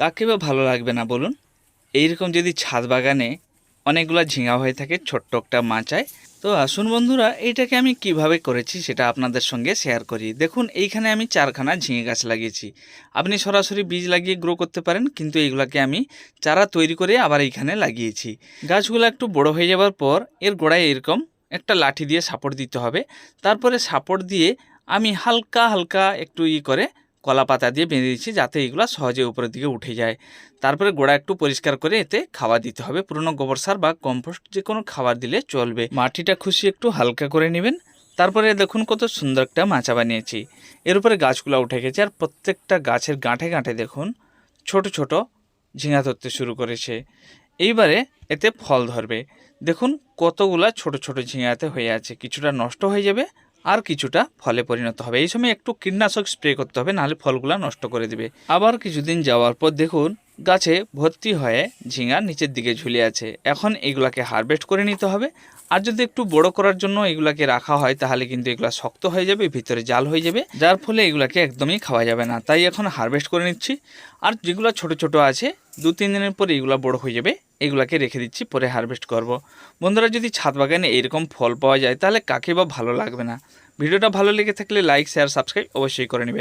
কাকে বা ভালো লাগবে না বলুন? এইরকম যদি ছাদ বাগানে অনেকগুলো ঝিঙা হয়ে থাকে, ছোট্ট একটা মাচায়, তো আসুন বন্ধুরা, এইটাকে আমি কীভাবে করেছি সেটা আপনাদের সঙ্গে শেয়ার করি। দেখুন, এইখানে আমি চারখানা ঝিঙে গাছ লাগিয়েছি। আপনি সরাসরি বীজ লাগিয়ে গ্রো করতে পারেন, কিন্তু এইগুলাকে আমি চারা তৈরি করে আবার এইখানে লাগিয়েছি। গাছগুলো একটু বড় হয়ে যাওয়ার পর, এর গোড়ায় এরকম একটা লাঠি দিয়ে সাপোর্ট দিতে হবে। তারপরে সাপোর্ট দিয়ে আমি হালকা হালকা একটু ই করে কলা পাতা দিয়ে বেঁধে দিচ্ছি যাতে এগুলো সহজে উপরের দিকে উঠে যায়। তারপরে গোড়া একটু পরিষ্কার করে এতে খাবার দিতে হবে। পুরনো গোবর সার বা কম্পোস্ট যে কোনো খাবার দিলে চলবে। মাটিটা খুশি একটু হালকা করে নেবেন। তারপরে দেখুন কত সুন্দর একটা মাচা বানিয়েছি। এর উপরে গাছগুলো উঠে গেছে আর প্রত্যেকটা গাছের গাঁঠে গাঁঠে দেখুন ছোট ছোট ঝিঙা ধরতে শুরু করেছে। এইবারে এতে ফল ধরবে। দেখুন কতগুলা ছোট ছোট ঝিঙাতে হয়ে আছে। কিছুটা নষ্ট হয়ে যাবে আর কিছুটা ফলে পরিণত হবে। এই সময় একটু কীটনাশক স্প্রে করতে হবে, নাহলে ফলগুলো নষ্ট করে দেবে। আবার কিছুদিন যাওয়ার পর দেখুন, গাছে ভর্তি হয়ে ঝিঙা নিচের দিকে ঝুলে আছে। এখন এগুলাকে হারভেস্ট করে নিতে হবে। আর যদি একটু বড় করার জন্য এগুলাকে রাখা হয়, তাহলে কিন্তু এগুলা শক্ত হয়ে যাবে, ভিতরে জাল হয়ে যাবে। যার ফলে এগুলাকে একদমই খাওয়া যাবে না। তাই এখন হারভেস্ট করে নিচ্ছি। আর যেগুলো ছোট ছোট আছে দু তিন দিনের পরে এগুলো বড় হয়ে যাবে, এগুলাকে রেখে দিচ্ছি, পরে হারভেস্ট করব। বন্ধুরা, যদি ছাদ বাগানে এরকম ফল পাওয়া যায়, তাহলে কাকে বা ভালো লাগবে না ভিডিওটা ভালো লেগে থাকলে লাইক শেয়ার সাবস্ক্রাইব অবশ্যই করে নেবেন